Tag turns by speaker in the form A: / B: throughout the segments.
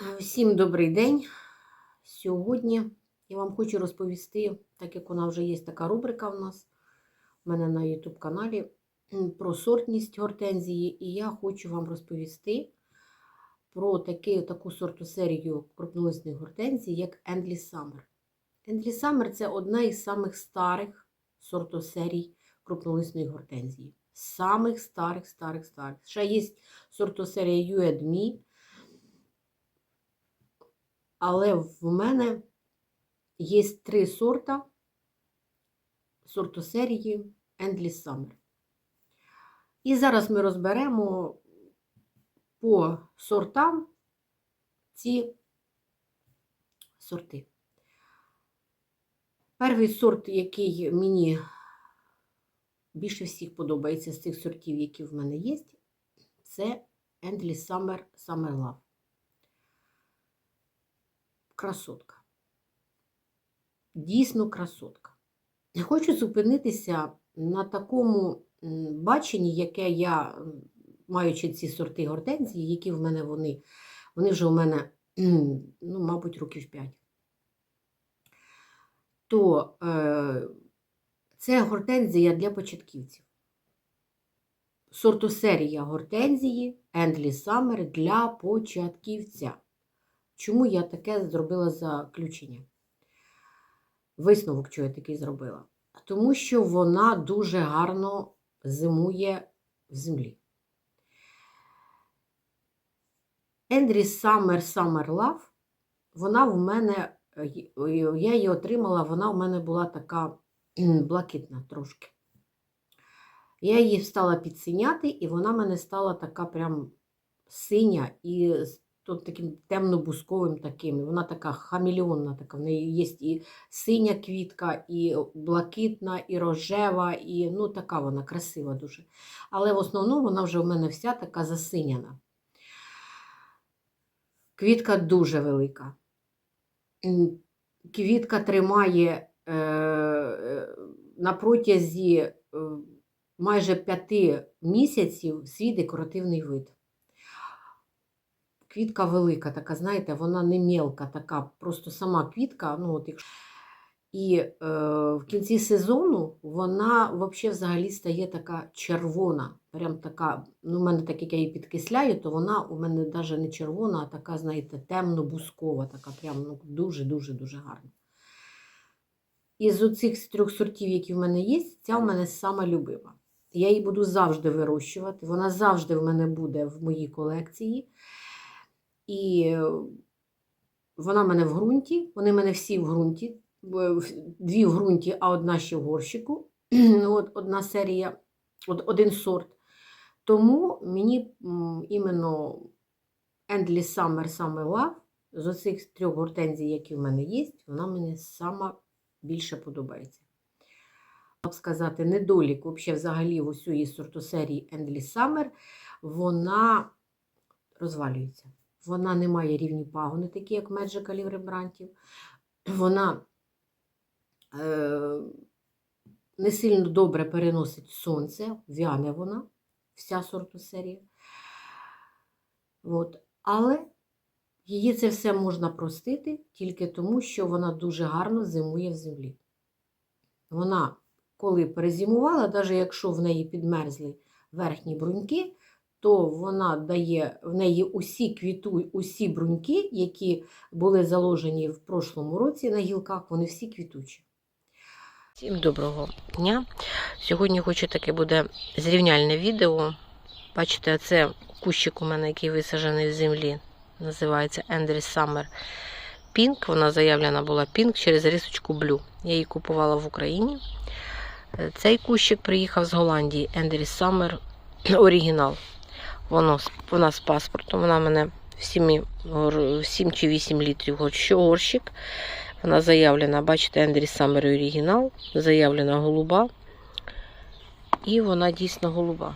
A: Всім добрий день. Сьогодні я вам хочу розповісти, так як вона вже є така рубрика в нас у мене на YouTube каналі про сортність гортензії, і я хочу вам розповісти про таки, таку сорту серію крупнолисних гортензій, як Endless Summer. Endless Summer – це одна із самих старих сортосерій крупнолисної гортензії. Самих старих, старих, старих. Ще є сортосерія Me, але в мене є три сорта сортосерії Endless Summer. І зараз ми розберемо по сортам ці сорти. Перший сорт, який мені більше всіх подобається з цих сортів, які в мене є, це Endless Summer Summer Love. Красотка. Дійсно красотка. Я хочу зупинитися на такому баченні, яке я, маючи ці сорти гортензії, які в мене вони, вони вже у мене, ну, мабуть, років 5. То е, це гортензія для початківців. Сортосерія гортензії Endless Summer для початківця. Чому я таке зробила заключення? Висновок, що я такий зробила. Тому що вона дуже гарно зимує в землі. Ендрі Summer Summer Love, вона в мене, я її отримала, вона в мене була така блакитна трошки. Я її стала підсиняти, і вона в мене стала така прям синя і тут таким темно-бусковим таким. Вона така хамелеонна, така. в неї є і синя квітка, і блакитна, і рожева, і ну така вона красива дуже. Але в основному вона вже в мене вся така засиняна. Квітка дуже велика. Квітка тримає е, на протязі е, майже п'яти місяців свій декоративний вид. Квітка велика, така, знаєте, вона не мелка, така, просто сама квітка. ну от якщо... І е, в кінці сезону вона взагалі взагалі стає така червона. Прям така, ну, у мене так як я її підкисляю, то вона у мене навіть не червона, а така, знаєте, темно-бускова, така прям ну, дуже-дуже-дуже гарна. Із оцих трьох сортів, які в мене є, ця в мене сама любима. Я її буду завжди вирощувати. Вона завжди в мене буде в моїй колекції. І вона мене в ґрунті, вони мене всі в ґрунті, дві в ґрунті, а одна ще в горщику. От Одна серія, один сорт. Тому мені іменно Endless Summer Summer Love з оцих трьох гортензій, які в мене є, вона мені сама більше подобається. Можна сказати, недолік взагалі в усієї сортосерії Endless Summer, вона розвалюється. Вона не має рівні пагони, такі, як Magical Рембрантів. Вона е, не сильно добре переносить сонце, в'яне вона, вся сортосерія. От. Але її це все можна простити тільки тому, що вона дуже гарно зимує в землі. Вона, коли перезимувала, навіть якщо в неї підмерзли верхні бруньки, то вона дає в неї усі квіту, усі бруньки, які були заложені в прошлому році на гілках, вони всі квітучі. Всім доброго дня! Сьогодні хочу таке буде зрівняльне відео. Бачите, це кущик у мене, який висаджений в землі. Називається Endless Summer Pink. Вона заявлена була Pink через рисочку Blue. Я її купувала в Україні. Цей кущик приїхав з Голландії Endless Summer оригінал. Воно, вона з паспортом, вона мене 7, 7 чи 8 літрів горщик. Вона заявлена, бачите, Ендрі Саммер оригінал, заявлена голуба. І вона дійсно голуба.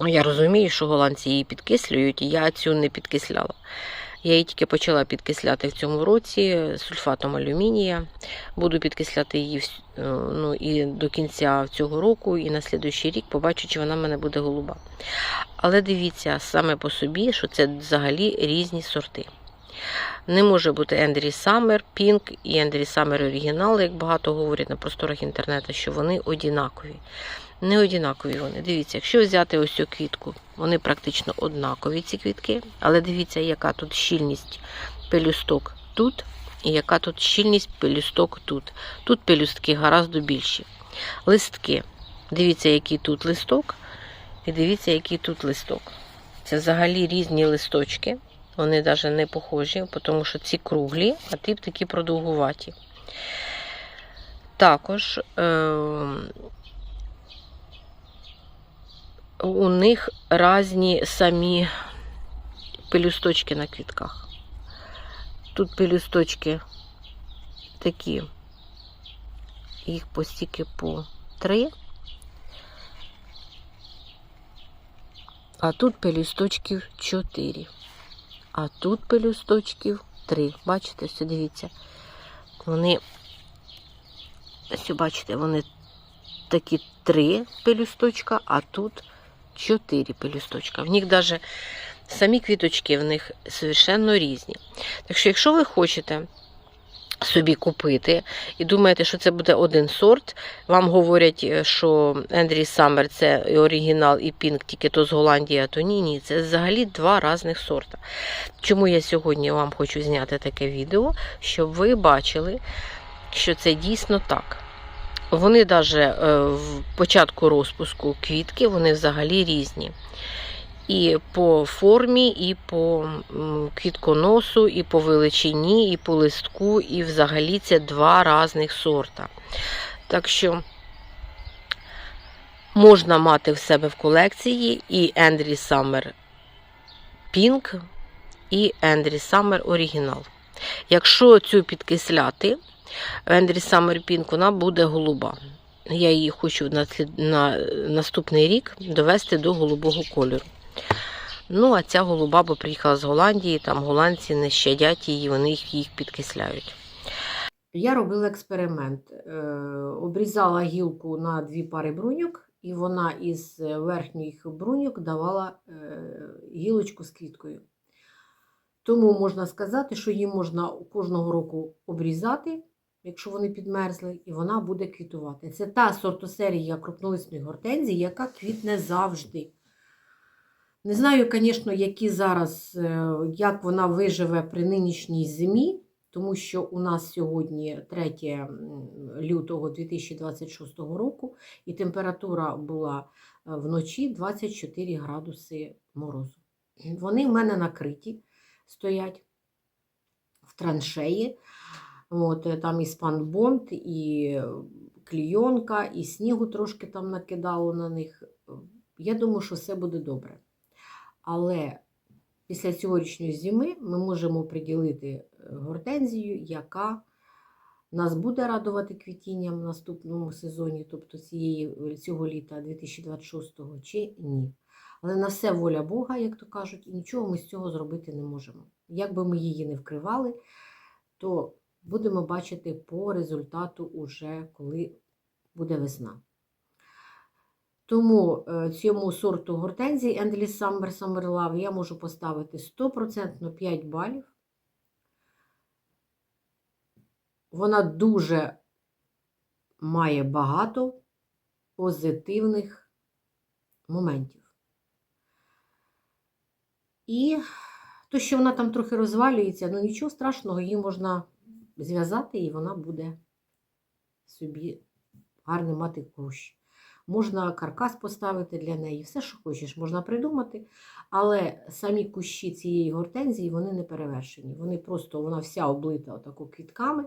B: Я розумію, що голландці її підкислюють, і я цю не підкисляла. Я її тільки почала підкисляти в цьому році сульфатом алюмінія. Буду підкисляти її е, ну, і до кінця цього року, і на слідуючий рік побачу, чи вона в мене буде голуба. Але дивіться саме по собі, що це взагалі різні сорти. Не може бути Ендрі Саммер, Пінк і Ендрі Саммер оригінал, як багато говорять на просторах інтернету, що вони однакові. Не однакові вони. Дивіться, якщо взяти ось цю квітку, вони практично однакові, ці квітки, але дивіться, яка тут щільність пелюсток тут, і яка тут щільність пелюсток тут. Тут пелюстки гораздо більші. Листки. Дивіться, який тут листок, і дивіться, який тут листок. Це взагалі різні листочки. Вони навіть не похожі, тому що ці круглі, а ті такі продовгуваті. Також е- у них різні самі пелюсточки на квітках. Тут пелюсточки такі, їх постільки по три. А тут пелюсточків 4. А тут пелюсточків 3. Бачите, все дивіться. Вони, ось бачите, вони такі 3 пелюсточка, а тут 4 пелюсточка. В них навіть самі квіточки в них совершенно різні. Так що, якщо ви хочете собі купити і думаєте, що це буде один сорт, вам говорять, е, що Ендрі Саммер це і оригінал, і Пінк, тільки то з Голландії, а то ні, ні. Це взагалі два різних сорта. Чому я сьогодні вам хочу зняти таке відео, щоб ви бачили, що це дійсно так. Вони навіть в початку розпуску квітки, вони взагалі різні. І по формі, і по квітконосу, і по величині, і по листку, і взагалі це два різних сорта. Так що можна мати в себе в колекції і Ендрі Summer Pink, і Ендрі Summer Оригінал. Якщо цю підкисляти, Ендрі Summer Pink, вона буде голуба. Я її хочу на, на наступний рік довести до голубого кольору. Ну, а ця голуба бо приїхала з Голландії, там голландці не щадять її, вони їх, їх підкисляють.
A: Я робила експеримент. Е, Обрізала гілку на дві пари бруньок, і вона із верхніх бруньок давала е, гілочку з квіткою. Тому можна сказати, що її можна кожного року обрізати, якщо вони підмерзли, і вона буде квітувати. Це та сортосерія крупнолисної гортензії, яка квітне завжди. Не знаю, звісно, які зараз, е, як вона виживе при нинішній зимі, тому що у нас сьогодні 3 лютого 2026 року, і температура була е, вночі 24 градуси морозу. Вони в мене накриті, стоять в траншеї. От, е, там і спанбонд, і клійонка, і снігу трошки там накидало на них. Я думаю, що все буде добре. Але після цьогорічної зими ми можемо приділити е, гортензію, яка нас буде радувати квітінням в наступному сезоні, тобто цієї, цього літа 2026-го, чи ні. Але на все воля Бога, як то кажуть, і нічого ми з цього зробити не можемо. Як би ми її не вкривали, то будемо бачити по результату уже, коли буде весна. Тому е, цьому сорту гортензії Endless Summer Summer Love я можу поставити 100% 5 балів. Вона дуже має багато позитивних моментів. І то, що вона там трохи розвалюється, ну нічого страшного, її можна зв'язати, і вона буде собі гарно мати кущ. Можна каркас поставити для неї, все, що хочеш, можна придумати. Але самі кущі цієї гортензії вони не перевершені. Вони просто, вона вся облита отако квітками,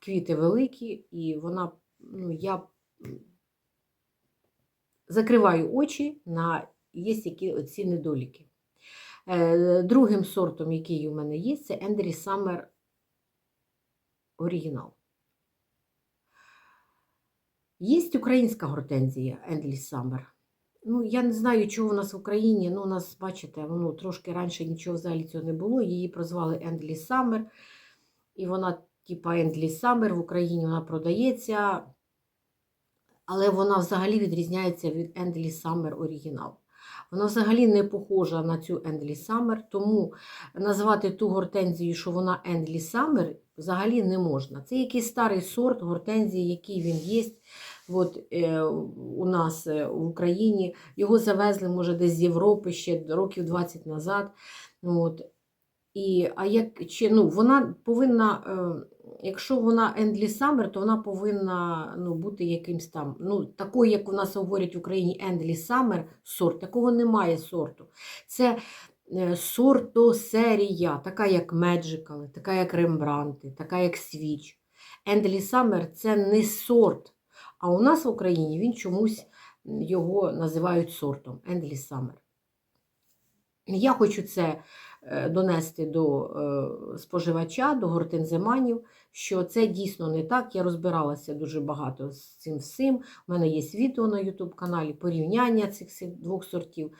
A: квіти великі, і вона, ну, я закриваю очі на є які оці недоліки. Е, Другим сортом, який у мене є, це Ендрі Summer оригінал. Є українська гортензія Endless Summer, Ну, я не знаю, чого у нас в Україні. Ну, у нас, бачите, ну, трошки раніше нічого взагалі цього не було. Її прозвали Ендлі Саммер. І вона, типа Ендлі Саммер, в Україні вона продається. Але вона взагалі відрізняється від Ендлі Саммер оригінал. Вона взагалі не похожа на цю Ендлі Саммер, тому назвати ту гортензію, що вона Ендлі Саммер, взагалі не можна. Це якийсь старий сорт гортензії, який він є от, е, у нас е, в Україні. Його завезли, може, десь з Європи ще років 20 назад. От. І, а як, чи, ну, вона повинна, е, якщо вона Ендлі Саммер, то вона повинна ну, бути якимсь там, ну, такою, як у нас говорять в Україні Ендлі Саммер сорт, такого немає сорту. Це е, сортосерія, така як Меджикали, така як Рембранти, така як Свіч. Ендлі Саммер це не сорт. А у нас в Україні він чомусь його називають сортом Ендлі Саммер. Я хочу це е, донести до е, споживача, до гортензиманів, що це дійсно не так. Я розбиралася дуже багато з цим всім. У мене є відео на YouTube каналі порівняння цих двох сортів.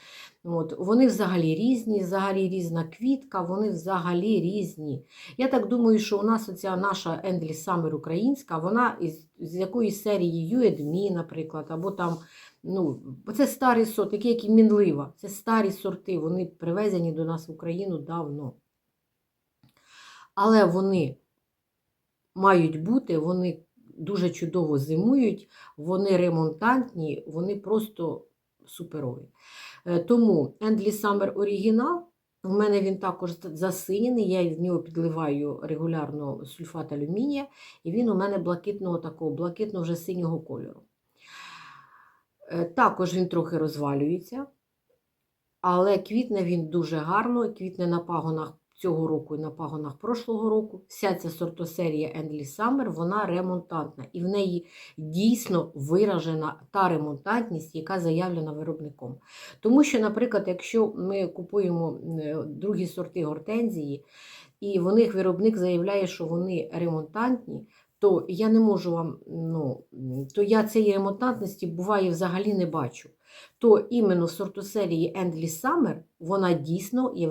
A: От, вони взагалі різні, взагалі різна квітка, вони взагалі різні. Я так думаю, що у нас оця наша Ендлі Саммер українська, вона із, з якоїсь серії UEDME, наприклад, або там. Ну, це старий сорт, такий, як і мінлива. Це старі сорти, вони привезені до нас в Україну давно. Але вони мають бути, вони дуже чудово зимують, вони ремонтантні, вони просто суперові. Е, Тому Ендлі Summer оригінал. У мене він також засинений, я в нього підливаю регулярно сульфат алюмінія, і він у мене блакитного такого, блакитно вже синього кольору. Е, Також він трохи розвалюється, але квітне він дуже гарно, квітне на пагонах цього року і на пагонах прошлого року. Вся ця сортосерія Endless Summer, вона ремонтантна. І в неї дійсно виражена та ремонтантність, яка заявлена виробником. Тому що, наприклад, якщо ми купуємо е, другі сорти гортензії, і в них виробник заявляє, що вони ремонтантні, то я не можу вам, ну, то я цієї ремонтантності буває взагалі не бачу. То іменно в сортосерії Endless Summer вона дійсно є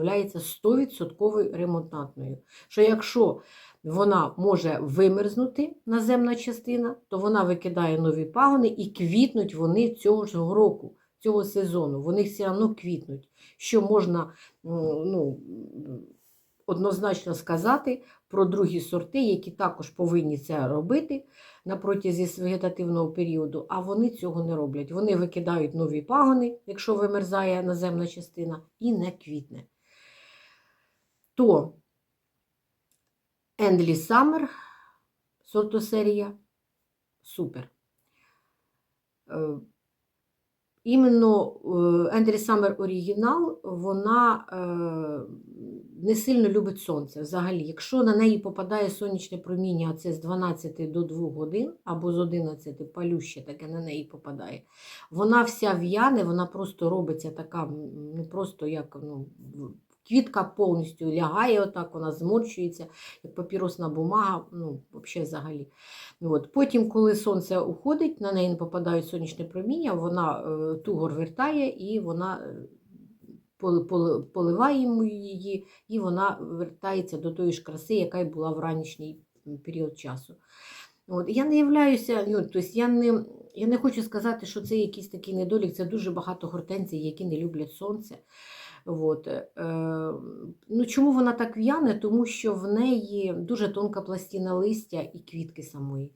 A: 100% ремонтантною. Що якщо вона може вимерзнути наземна частина, то вона викидає нові пагони і квітнуть вони цього ж року, цього сезону. Вони все одно квітнуть. Що можна ну, однозначно сказати про другі сорти, які також повинні це робити на протязі вегетативного періоду, а вони цього не роблять. Вони викидають нові пагони, якщо вимерзає наземна частина, і не квітне. То Endless Summer сортосерія супер. Е, Іменно Ендрі Summer оригінал, вона е, не сильно любить сонце взагалі. Якщо на неї попадає сонячне проміння, а це з 12 до 2 годин, або з 11 палюще таке на неї попадає, вона вся в'яне, вона просто робиться така, не просто як ну, квітка повністю лягає, отак, вона зморщується, як папіросна бумага, ну, взагалі. От. Потім, коли сонце уходить, на неї не попадають сонячне проміння, вона е, тугор вертає і вона е, поливаємо її, і вона вертається до тої ж краси, яка й була в ранішній період часу. От. Я не являюся, ну, тобто я не, я не хочу сказати, що це якийсь такий недолік, це дуже багато гортензій, які не люблять сонце. От. Е, ну, чому вона так в'яне? Тому що в неї дуже тонка пластина листя і квітки самої.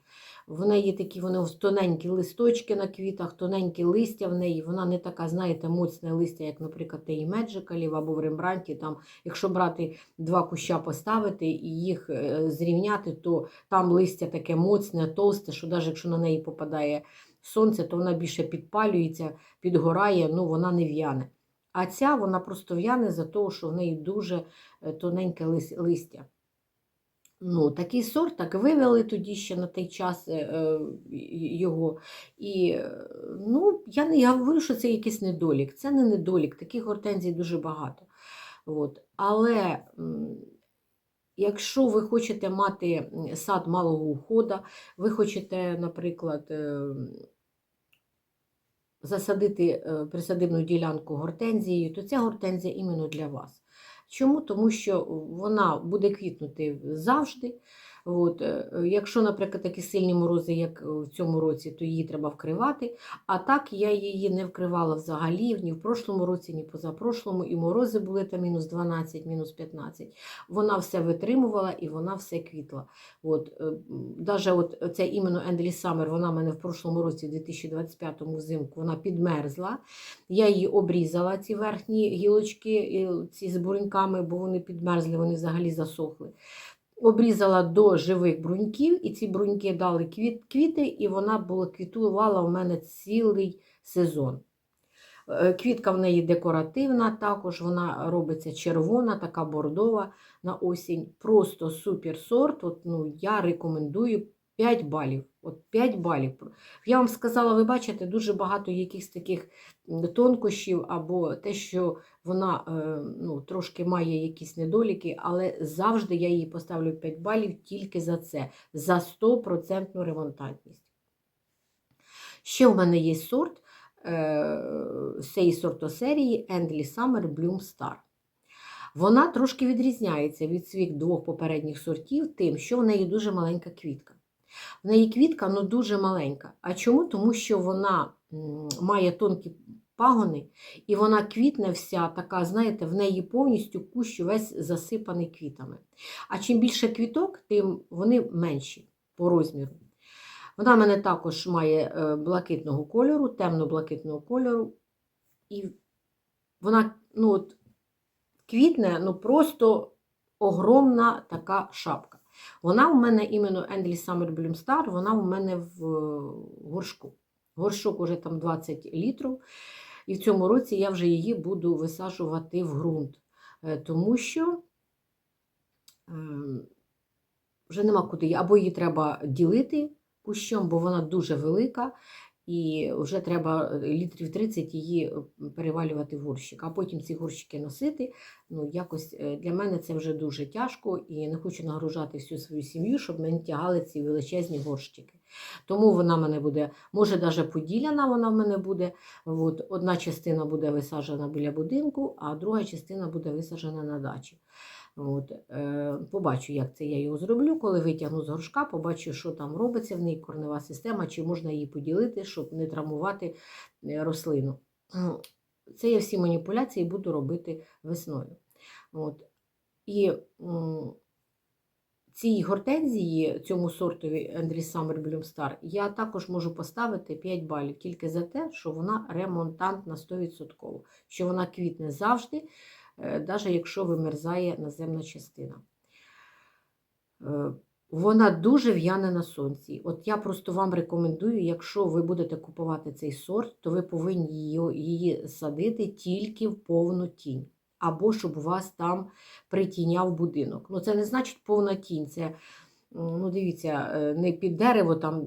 A: В неї такі вони тоненькі листочки на квітах, тоненькі листя в неї. Вона не така, знаєте, моцне листя, як, наприклад, Теї Меджикалів або в Рембранті. Там, якщо брати два куща поставити і їх е, зрівняти, то там листя таке моцне, товсте, що навіть якщо на неї попадає сонце, то вона більше підпалюється, підгорає, ну вона не в'яне. А ця вона просто в'яне за того, що в неї дуже е, тоненьке листя. Ну, такий сорт, так вивели тоді ще на той час е, е, його. І ну, я не я говорю, що це якийсь недолік. Це не недолік, таких гортензій дуже багато. От. Але якщо ви хочете мати сад малого уходу, ви хочете, наприклад, засадити е, присадибну ділянку гортензією, то ця гортензія іменно для вас. Чому? Тому що вона буде квітнути завжди. От, е, якщо, наприклад, такі сильні морози, як в цьому році, то її треба вкривати. А так я її не вкривала взагалі ні в прошлому році, ні позапрошлому. І морози були там мінус 12, мінус 15. Вона все витримувала і вона все квітла. От, е, даже от це іменно Ендлі Саммер, вона в мене в прошлому році, в 2025 взимку, вона підмерзла. Я її обрізала, ці верхні гілочки, ці з бруньками, бо вони підмерзли, вони взагалі засохли. Обрізала до живих бруньків, і ці бруньки дали квіт, квіти, і вона була квітувала у мене цілий сезон. Е, Квітка в неї декоративна, також вона робиться червона, така бордова на осінь. Просто супер сорт. От, ну, я рекомендую 5 балів. От 5 балів. Я вам сказала, ви бачите, дуже багато якихось таких тонкощів, або те, що вона е, ну, трошки має якісь недоліки, але завжди я їй поставлю 5 балів тільки за це, за 100% ремонтантність. Ще в мене є сорт е, з цієї сортосерії Endless Summer Bloom Star. Вона трошки відрізняється від своїх двох попередніх сортів, тим, що в неї дуже маленька квітка. В неї квітка ну, дуже маленька. А чому? Тому що вона має тонкі пагони, і вона квітне вся така, знаєте, в неї повністю кущ весь засипаний квітами. А чим більше квіток, тим вони менші по розміру. Вона в мене також має е, блакитного кольору, темно-блакитного кольору. І вона ну, от, квітне ну, просто огромна така шапка. Вона у мене іменно Summer Bloom Star, вона у мене в е, горшку. Горшок уже там 20 літрів. І в цьому році я вже її буду висаджувати в ґрунт, Е, тому що ем, вже нема куди. її- Або її треба ділити кущом, бо вона дуже велика, і вже треба е, літрів 30 її е, перевалювати в горщик, а потім ці горщики носити. Ну, якось е, для мене це вже дуже тяжко і не хочу нагружати всю свою сім'ю, щоб мені тягали ці величезні горщики. Тому вона мене буде, може, навіть поділяна вона в мене буде. От, одна частина буде висаджена біля будинку, а друга частина буде висаджена на дачі. От, е, побачу, як це я його зроблю. Коли витягну з горшка, побачу, що там робиться в ній корнева система, чи можна її поділити, щоб не травмувати е, рослину. Це я всі маніпуляції буду робити весною. От. І цій гортензії, цьому сортові Summer Bloom Star, я також можу поставити 5 балів тільки за те, що вона ремонтантна 100%, що вона квітне завжди, навіть якщо вимерзає наземна частина. Е, Вона дуже в'яне на сонці. От я просто вам рекомендую, якщо ви будете купувати цей сорт, то ви повинні її, садити тільки в повну тінь. Або щоб у вас там притіняв будинок. Ну, це не значить повна тінь. Це, ну, дивіться, е, не під дерево там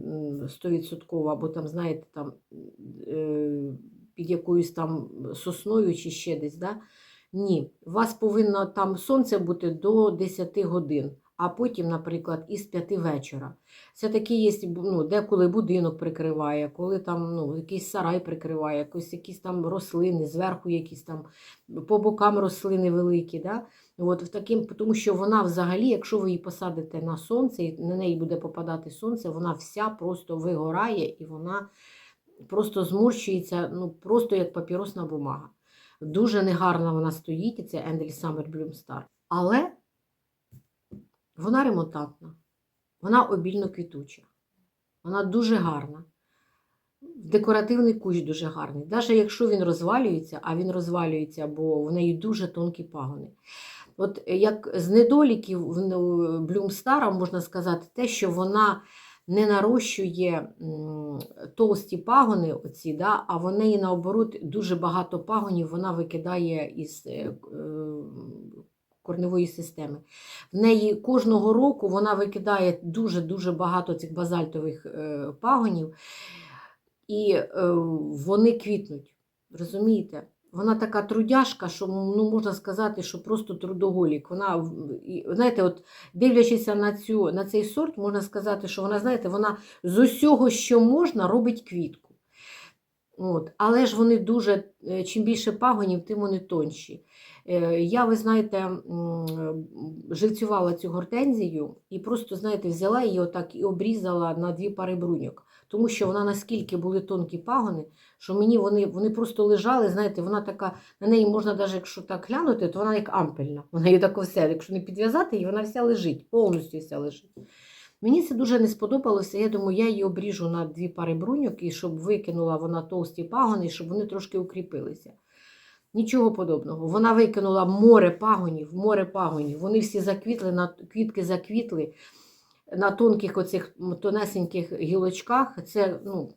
A: 100%, або там, знаєте, там е, під якоюсь там сосною чи ще десь. Да? Ні, у вас повинно там сонце бути до 10 годин, а потім, наприклад, із 5 вечора. Це такі є, ну, деколи будинок прикриває, коли там ну, якийсь сарай прикриває, якось якісь там рослини, зверху якісь там по бокам рослини великі. Да? От, в таким, тому що вона взагалі, якщо ви її посадите на сонце, і на неї буде попадати сонце, вона вся просто вигорає і вона просто зморщується, ну, просто як папіросна бумага. Дуже негарно вона стоїть, і це Endless Summer Bloom Star. Але вона ремонтантна, вона обільно квітуча, вона дуже гарна. Декоративний кущ дуже гарний. Навіть якщо він розвалюється, а він розвалюється, бо в неї дуже тонкі пагони. От як з недоліків в Bloom можна сказати, те, що вона не нарощує товсті пагони, оці, да, а в неї наоборот дуже багато пагонів вона викидає із е, е, корневої системи. В неї кожного року вона викидає дуже-дуже багато цих базальтових е, пагонів, і вони квітнуть. Розумієте? Вона така трудяжка, що ну, можна сказати, що просто трудоголік. Вона, знаєте, от дивлячись на, цю, на цей сорт, можна сказати, що вона, знаєте, вона з усього, що можна, робить квітку. От. Але ж вони дуже, е, чим більше пагонів, тим вони тонші. Е, Я, ви знаєте, живцювала цю гортензію і просто, знаєте, взяла її отак і обрізала на дві пари бруньок. Тому що вона наскільки були тонкі пагони, що мені вони, вони просто лежали, знаєте, вона така, на неї можна, навіть якщо так глянути, то вона як ампельна. Вона її так все, якщо не підв'язати її, вона вся лежить, повністю вся лежить. Мені це дуже не сподобалося. Я думаю, я її обріжу на дві пари бруньок, і щоб викинула вона товсті пагони, щоб вони трошки укріпилися. Нічого подобного. Вона викинула море пагонів, море пагонів. Вони всі заквітли, квітки заквітли на тонких оцих тонесеньких гілочках. Це, ну,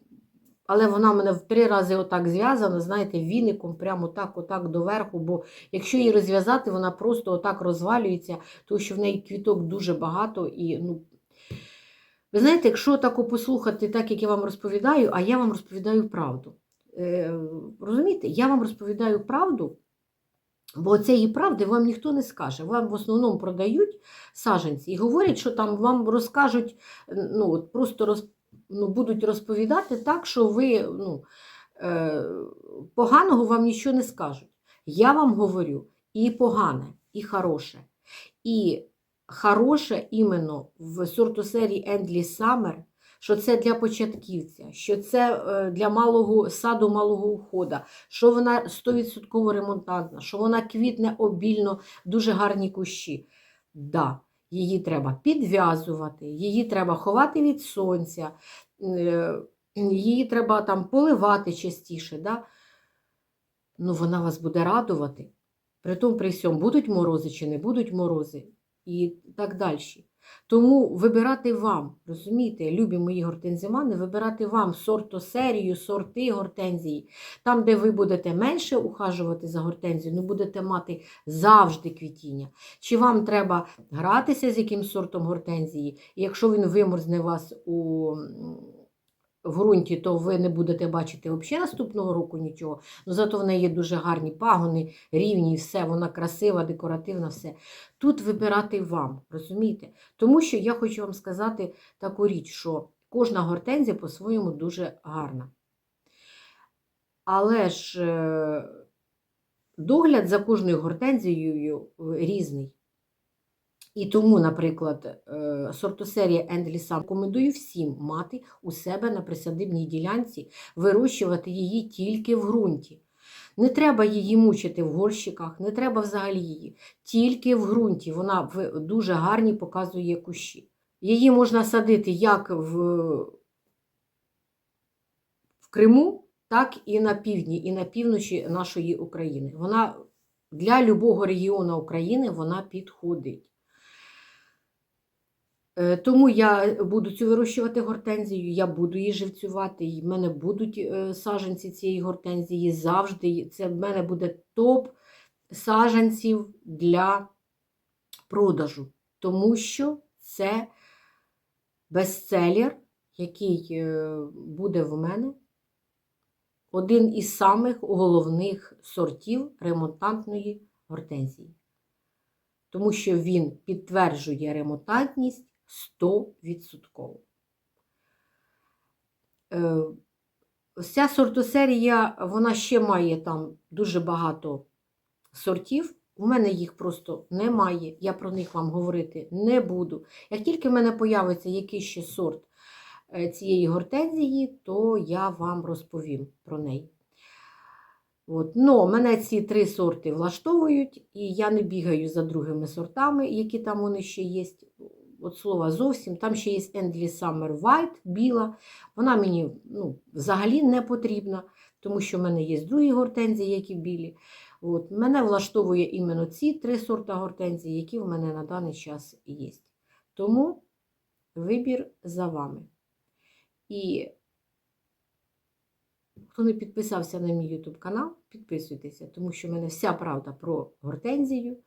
A: але вона в мене в три рази отак зв'язана, знаєте, віником, прямо так, отак доверху. Бо якщо її розв'язати, вона просто отак розвалюється, тому що в неї квіток дуже багато. І, ну, ви знаєте, якщо так послухати, так як я вам розповідаю, а я вам розповідаю правду. Е, розумієте, я вам розповідаю правду, бо цієї правди вам ніхто не скаже. Вам в основному продають саженці і говорять, що там вам розкажуть, ну, от просто роз, ну, будуть розповідати так, що ви ну, е, поганого вам нічого не скажуть. Я вам говорю і погане, і хороше. І хороше іменно в сортосерії Endless Summer, що це для початківця, що це е, для малого саду малого ухода, що вона 100% ремонтантна, що вона квітне обільно, дуже гарні кущі. Да, її треба підв'язувати, її треба ховати від сонця, е, її треба там поливати частіше. Да? Ну, вона вас буде радувати. При тому, при всьому, будуть морози чи не будуть морози, і так далі. Тому вибирати вам, розумієте, любі мої гортензімани, вибирати вам сортосерію, сорти гортензії. Там, де ви будете менше ухажувати за гортензією, ну будете мати завжди квітіння. Чи вам треба гратися з яким сортом гортензії, і якщо він виморзне вас у в ґрунті, то ви не будете бачити взагалі наступного року нічого. Ну, зато в неї є дуже гарні пагони, рівні, все, вона красива, декоративна, все. Тут вибирати вам, розумієте? Тому що я хочу вам сказати таку річ, що кожна гортензія по-своєму дуже гарна. Але ж е, догляд за кожною гортензією різний. І тому, наприклад, е, сортосерія Ендліса рекомендую всім мати у себе на присадибній ділянці, вирощувати її тільки в ґрунті. Не треба її мучити в горщиках, не треба взагалі її. Тільки в ґрунті вона дуже гарні показує кущі. Її можна садити як в, в Криму, так і на півдні, і на півночі нашої України. Вона для любого регіону України вона підходить. Е, Тому я буду цю вирощувати гортензію, я буду її живцювати, і в мене будуть е, саджанці цієї гортензії завжди. Це в мене буде топ саджанців для продажу, тому що це бестселер, який е, буде в мене один із самих головних сортів ремонтантної гортензії. Тому що він підтверджує ремонтантність 100%. Е, Ця сортосерія, вона ще має там дуже багато сортів. У мене їх просто немає, я про них вам говорити не буду. Як тільки в мене появиться якийсь ще сорт е, цієї гортензії, то я вам розповім про неї. От. Но мене ці три сорти влаштовують, і я не бігаю за другими сортами, які там вони ще є. От слова зовсім. Там ще є Endless Summer White, біла. Вона мені ну, взагалі не потрібна, тому що в мене є другі гортензії, які білі. От. Мене влаштовує іменно ці три сорта гортензії, які в мене на даний час є. Тому вибір за вами. І хто не підписався на мій YouTube канал, підписуйтеся, тому що в мене вся правда про гортензію.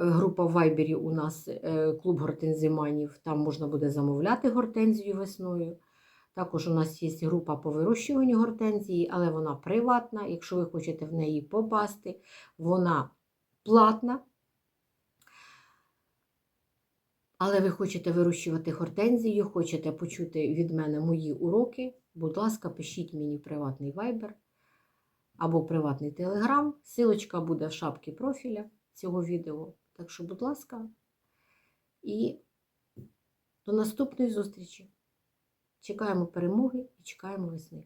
A: Група в Вайбері у нас е, клуб гортензиманів, там можна буде замовляти гортензію весною. Також у нас є група по вирощуванню гортензії, але вона приватна. Якщо ви хочете в неї попасти, вона платна. Але ви хочете вирощувати гортензію, хочете почути від мене мої уроки, будь ласка, пишіть мені приватний вайбер або приватний телеграм. Силочка буде в шапці профіля цього відео. Так що, будь ласка, і до наступної зустрічі. Чекаємо перемоги і чекаємо весни.